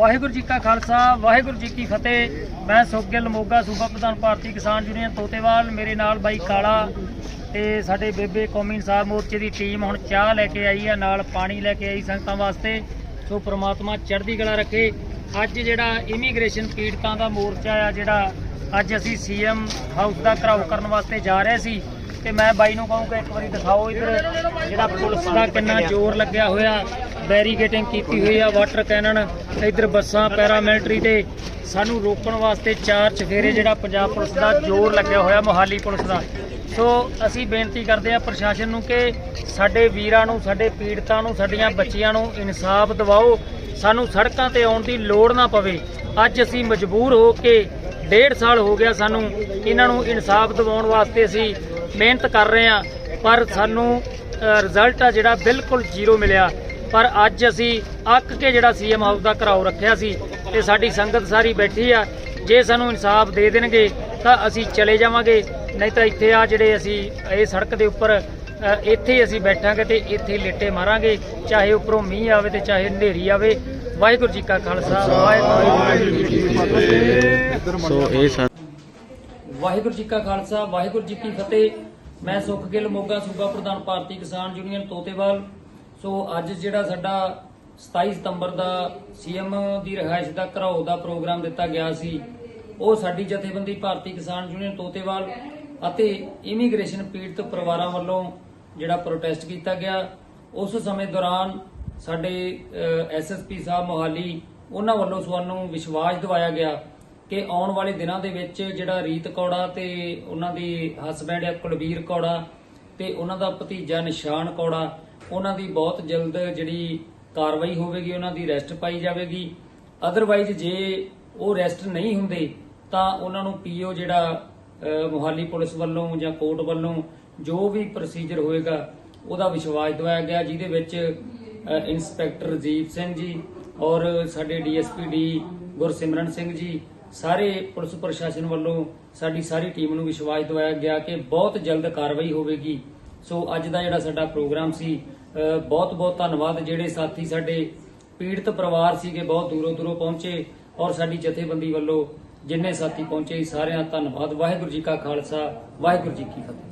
ਵਾਹਿਗੁਰੂ ਜੀ ਕਾ ਖਾਲਸਾ, ਵਾਹਿਗੁਰੂ ਜੀ ਕੀ ਫਤਿਹ। ਮੈਂ ਸੁਖਗਿੱਲ ਮੋਗਾ ਸੂਬਾ ਪ੍ਰਧਾਨ ਭਾਰਤੀ ਕਿਸਾਨ ਯੂਨੀਅਨ ਤੋਤੇਵਾਲ, ਮੇਰੇ ਨਾਲ ਬਾਈ ਕਾਲਾ ਤੇ ਸਾਡੇ ਬੇਬੇ ਕੌਮੀ ਇਨਸਾਫ ਮੋਰਚੇ ਦੀ ਟੀਮ ਹੁਣ ਚਾਹ ਲੈ ਕੇ ਆਈ ਆ ਨਾਲ ਪਾਣੀ ਲੈ ਕੇ ਆਈ ਸੰਗਤਾਂ ਵਾਸਤੇ। ਸੋ ਪ੍ਰਮਾਤਮਾ ਚੜ੍ਹਦੀ ਕਲਾ ਰੱਖੇ। ਅੱਜ ਜਿਹੜਾ ਇਮੀਗ੍ਰੇਸ਼ਨ ਪੀੜਤਾਂ ਦਾ ਮੋਰਚਾ ਆ, ਜਿਹੜਾ ਅੱਜ ਅਸੀਂ ਸੀਐਮ ਹਾਊਸ ਦਾ ਘਰਾਓ ਕਰਨ ਵਾਸਤੇ ਜਾ ਰਹੇ ਸੀ ਤੇ ਮੈਂ ਬਾਈ ਨੂੰ ਕਹੂੰਗਾ ਇੱਕ ਵਾਰੀ ਦਿਖਾਓ ਇੱਧਰ, ਜਿਹੜਾ ਪੁਲਿਸ ਦਾ ਕਿੰਨਾ ਜ਼ੋਰ ਲੱਗਿਆ ਹੋਇਆ ਬੈਰੀਕੇਟਿੰਗ ਕੀਤੀ ਹੋਈ ਆ ਵਾਟਰ ਕੈਨਨ ਇੱਧਰ ਬੱਸਾਂ, ਪੈਰਾਮਿਲਟਰੀ ਤੇ ਸਾਨੂੰ ਰੋਕਣ ਵਾਸਤੇ ਚਾਰ ਚਫੇਰੇ ਜਿਹੜਾ ਪੰਜਾਬ ਪੁਲਿਸ ਦਾ ਜ਼ੋਰ ਲੱਗਿਆ ਹੋਇਆ, ਮੋਹਾਲੀ ਪੁਲਿਸ ਦਾ। ਸੋ ਅਸੀਂ ਬੇਨਤੀ ਕਰਦੇ ਆ ਪ੍ਰਸ਼ਾਸਨ ਨੂੰ ਕਿ ਸਾਡੇ ਵੀਰਾਂ ਨੂੰ, ਸਾਡੇ ਪੀੜਤਾਂ ਨੂੰ, ਸਾਡੀਆਂ ਬੱਚੀਆਂ ਨੂੰ ਇਨਸਾਫ ਦਿਵਾਓ। ਸਾਨੂੰ ਸੜਕਾਂ ਤੇ ਆਉਣ ਦੀ ਲੋੜ ਨਾ ਪਵੇ। ਅੱਜ ਅਸੀਂ ਮਜਬੂਰ ਹੋ ਕੇ ਡੇਢ ਸਾਲ ਹੋ ਗਿਆ ਸਾਨੂੰ ਇਹਨਾਂ ਨੂੰ ਇਨਸਾਫ ਦਿਵਾਉਣ ਵਾਸਤੇ ਅਸੀਂ ਮਿਹਨਤ ਕਰ ਰਹੇ ਆ ਪਰ ਸਾਨੂੰ ਰਿਜ਼ਲਟ ਆ ਜਿਹੜਾ ਬਿਲਕੁਲ ਜ਼ੀਰੋ ਮਿਲਿਆ। ਪਰ ਅੱਜ ਅਸੀਂ ਅੱਕ ਕੇ ਜਿਹੜਾ ਸੀਐਮ ਹਾਊਸ ਦਾ ਘਰਾਓ ਰੱਖਿਆ ਸੀ, ਤੇ ਸਾਡੀ ਸੰਗਤ ਸਾਰੀ ਬੈਠੀ ਆ। ਜੇ ਸਾਨੂੰ ਇਨਸਾਫ ਦੇ ਦੇਣਗੇ, ਤਾਂ ਅਸੀਂ ਚਲੇ ਜਾਵਾਂਗੇ। ਨਹੀਂ ਤਾਂ ਇੱਥੇ ਆ ਜਿਹੜੇ ਅਸੀਂ, ਇਹ ਸੜਕ ਦੇ ਉੱਪਰ ਇੱਥੇ ਅਸੀਂ ਬੈਠਾਂਗੇ ਤੇ ਇੱਥੇ ਹੀ ਲੇਟੇ ਮਾਰਾਂਗੇ। ਚਾਹੇ ਉੱਪਰੋਂ ਮੀਂਹ ਆਵੇ ਤੇ ਚਾਹੇ ਹਨੇਰੀ ਆਵੇ। ਵਾਹਿਗੁਰੂ ਜੀ ਕਾ ਖਾਲਸਾ, ਵਾਹਿਗੁਰੂ ਜੀ ਕੀ ਫਤਿਹ। ਸੋ ਇਹ ਵਾਹਿਗੁਰੂ ਜੀ ਕਾ ਖਾਲਸਾ, ਵਾਹਿਗੁਰੂ ਜੀ ਕੀ ਫਤਿਹ। ਮੈਂ ਸੁਖਗਿੱਲ ਮੋਗਾ ਸੂਬਾ ਪ੍ਰਧਾਨ ਭਾਰਤੀ ਕਿਸਾਨ ਯੂਨੀਅਨ ਤੋਤੇਵਾਲ। ਸੋ ਅੱਜ ਜਿਹੜਾ ਸਾਡਾ 27 ਸਤੰਬਰ ਦਾ ਸੀਐਮ ਦੀ ਰਿਹਾਇਸ਼ ਦਾ ਘਰਾਓ ਦਾ ਪ੍ਰੋਗਰਾਮ ਦਿੱਤਾ ਗਿਆ ਸੀ, ਉਹ ਸਾਡੀ ਜਥੇਬੰਦੀ ਭਾਰਤੀ ਕਿਸਾਨ ਯੂਨੀਅਨ ਤੋਤੇਵਾਲ ਅਤੇ ਇਮੀਗ੍ਰੇਸ਼ਨ ਪੀੜਤ ਪਰਿਵਾਰਾਂ ਵੱਲੋਂ ਜਿਹੜਾ ਪ੍ਰੋਟੈਸਟ ਕੀਤਾ ਗਿਆ। ਉਸ ਸਮੇਂ ਦੌਰਾਨ ਸਾਡੇ ਐਸਐਸਪੀ ਸਾਹਿਬ ਮੋਹਾਲੀ, ਉਹਨਾਂ ਵੱਲੋਂ ਸਾਨੂੰ ਵਿਸ਼ਵਾਸ ਦਿਵਾਇਆ ਗਿਆ ਕਿ ਆਉਣ ਵਾਲੇ ਦਿਨਾਂ ਦੇ ਵਿੱਚ ਜਿਹੜਾ ਰੀਤ ਕੌੜਾ ਤੇ ਉਹਨਾਂ ਦੀ ਹਸਬੈਂਡ ਹੈ ਕੁਲਵੀਰ ਕੌੜਾ ਤੇ ਉਹਨਾਂ ਦਾ ਭਤੀਜਾ ਨਿਸ਼ਾਨ ਕੌੜਾ ਉਹਨਾਂ ਦੀ ਬਹੁਤ ਜਲਦ ਜਿਹੜੀ ਕਾਰਵਾਈ ਹੋਵੇਗੀ ਉਹਨਾਂ ਦੀ ਰੈਸਟ ਪਾਈ ਜਾਵੇਗੀ। ਅਦਰਵਾਈਜ਼ ਜੇ ਉਹ ਅਰੈਸਟ ਨਹੀਂ ਹੁੰਦੇ ਤਾਂ ਉਹਨਾਂ ਨੂੰ ਪੀਓ ਜਿਹੜਾ ਅਹ, ਮੁਹਾਲੀ ਪੁਲਿਸ ਵੱਲੋਂ ਜਾਂ ਕੋਰਟ ਵੱਲੋਂ ਜੋ ਵੀ ਪ੍ਰੋਸੀਜਰ ਹੋਏਗਾ ਉਹਦਾ ਵਿਸ਼ਵਾਸ ਦਿਵਾਇਆ ਗਿਆ ਜਿਹਦੇ ਵਿੱਚ ਇੰਸਪੈਕਟਰ ਰਜੀਤ ਸਿੰਘ ਜੀ ਔਰ ਸਾਡੇ ਡੀਐਸਪੀ ਡੀ ਗੁਰਸਿਮਰਨ ਸਿੰਘ ਜੀ ਸਾਰੇ ਪੁਲਿਸ ਪ੍ਰਸ਼ਾਸਨ ਵੱਲੋਂ ਸਾਡੀ ਸਾਰੀ ਟੀਮ ਨੂੰ ਵਿਸ਼ਵਾਸ ਦਿਵਾਇਆ ਗਿਆ ਕਿ ਬਹੁਤ ਜਲਦ ਕਾਰਵਾਈ ਹੋਵੇਗੀ। ਸੋ ਅੱਜ ਦਾ ਜਿਹੜਾ ਸਾਡਾ ਪ੍ਰੋਗਰਾਮ ਸੀ ਬਹੁਤ ਬਹੁਤ ਧੰਨਵਾਦ ਜਿਹੜੇ ਸਾਥੀ ਸਾਡੇ ਪੀੜਤ ਪਰਿਵਾਰ ਸੀਗੇ ਬਹੁਤ ਦੂਰੋਂ ਦੂਰੋਂ ਪਹੁੰਚੇ ਔਰ ਸਾਡੀ ਜਥੇਬੰਦੀ ਵੱਲੋਂ ਜਿੰਨੇ ਸਾਥੀ ਪਹੁੰਚੇ ਸਾਰਿਆਂ ਦਾ ਧੰਨਵਾਦ। ਵਾਹਿਗੁਰੂ ਜੀ ਕਾ ਖਾਲਸਾ, ਵਾਹਿਗੁਰੂ ਜੀ ਕੀ ਫਤਿਹ।